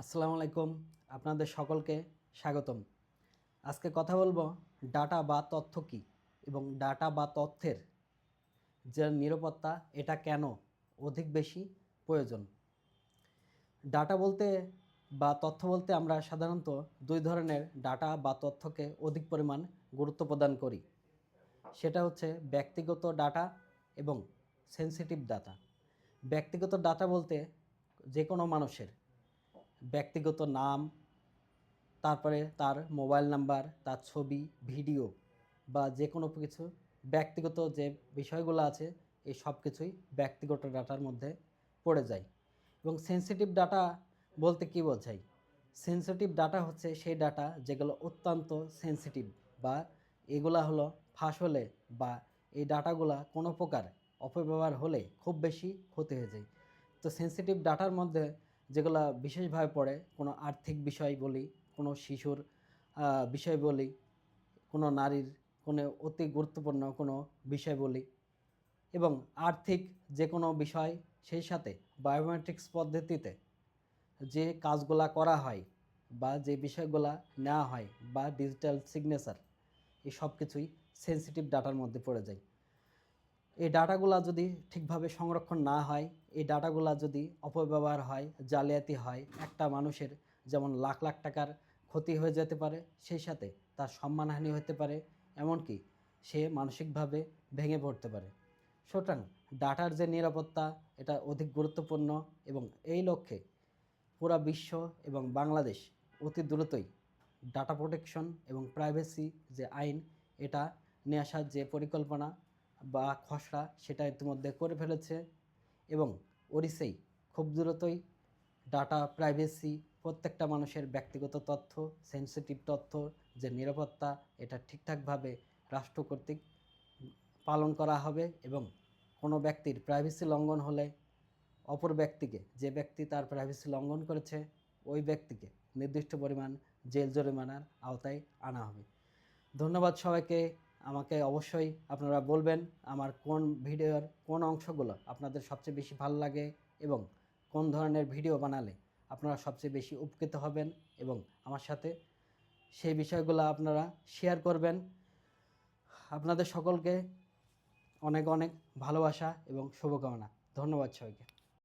আসসালামু আলাইকুম, আপনাদের সকলকে স্বাগতম। আজকে কথা বলব ডাটা বা তথ্য কী এবং ডাটা বা তথ্যের যে নিরাপত্তা, এটা কেন অধিক বেশি প্রয়োজন। ডাটা বলতে বা তথ্য বলতে আমরা সাধারণত দুই ধরনের ডাটা বা তথ্যকে অধিক পরিমাণ গুরুত্ব প্রদান করি। সেটা হচ্ছে ব্যক্তিগত ডাটা এবং সেনসিটিভ ডাটা। ব্যক্তিগত ডাটা বলতে যে কোনো মানুষের ব্যক্তিগত নাম, তারপরে তার মোবাইল নাম্বার, তার ছবি, ভিডিও বা যে কোনো কিছু, ব্যক্তিগত যে বিষয়গুলো আছে, এই সব কিছুই ব্যক্তিগত ডাটার মধ্যে পড়ে যায়। এবং সেনসিটিভ ডাটা বলতে কী বোঝাই সেনসিটিভ ডাটা হচ্ছে সেই ডাটা যেগুলো অত্যন্ত সেনসিটিভ বা এগুলা হলো ফাঁস হলে বা এই ডাটাগুলা কোনো প্রকার অপব্যবহার হলে খুব বেশি ক্ষতি হয়ে যায়। তো সেনসিটিভ ডাটার মধ্যে যেগুলো বিশেষভাবে পড়ে, কোনো আর্থিক বিষয় বলি, কোনো শিশুর বিষয় বলি, কোনো নারীর, কোনো অতি গুরুত্বপূর্ণ কোনো বিষয় বলি এবং আর্থিক যে কোনো বিষয় সেই সাথে বায়োমেট্রিক্স পদ্ধতিতে যে কাজগুলা করা হয় বা যে বিষয়গুলা নেওয়া হয় বা ডিজিটাল সিগনেচার এই সব কিছুই সেনসিটিভ ডাটার মধ্যে পড়ে যায়। এই ডাটাগুলা যদি ঠিকভাবে সংরক্ষণ না হয়, এই ডাটাগুলা যদি অপব্যবহার হয়, জালিয়াতি হয়, একটা মানুষের যেমন লাখ লাখ টাকার ক্ষতি হয়ে যেতে পারে, সেই সাথে তার সম্মানহানি হতে পারে, এমনকি সে মানসিকভাবে ভেঙে পড়তে পারে। সুতরাং ডাটার যে নিরাপত্তা, এটা অধিক গুরুত্বপূর্ণ এবং এই লক্ষ্যে পুরা বিশ্ব এবং বাংলাদেশ অতি দ্রুতই ডাটা প্রোটেকশন এবং প্রাইভেসি যে আইন, এটা নিয়ে আসার যে পরিকল্পনা বা খসড়া সেটা ইতিমধ্যে করে ফেলেছে এবং ওড়িশাই খুব দ্রুতই ডাটা প্রাইভেসি প্রত্যেকটা মানুষের ব্যক্তিগত তথ্য সেন্সিটিভ তথ্য যে নিরাপত্তা, এটা ঠিকঠাকভাবে রাষ্ট্র কর্তৃক পালন করা হবে এবং কোনো ব্যক্তির প্রাইভেসি লঙ্ঘন হলে অপর ব্যক্তিকে, যে ব্যক্তি তার প্রাইভেসি লঙ্ঘন করেছে, ওই ব্যক্তিকে নির্দিষ্ট পরিমাণ জেল জরিমানার আওতায় আনা হবে। ধন্যবাদ সবাইকে। আমাকে অবশ্যই আপনারা বলবেন আমার কোন ভিডিওর কোন অংশগুলো আপনাদের সবচেয়ে বেশি ভালো লাগে এবং কোন ধরনের ভিডিও বানালে আপনারা সবচেয়ে বেশি উপকৃত হবেন এবং আমার সাথে সেই বিষয়গুলো আপনারা শেয়ার করবেন। আপনাদের সকলকে অনেক অনেক ভালোবাসা এবং শুভকামনা। ধন্যবাদ সবাইকে।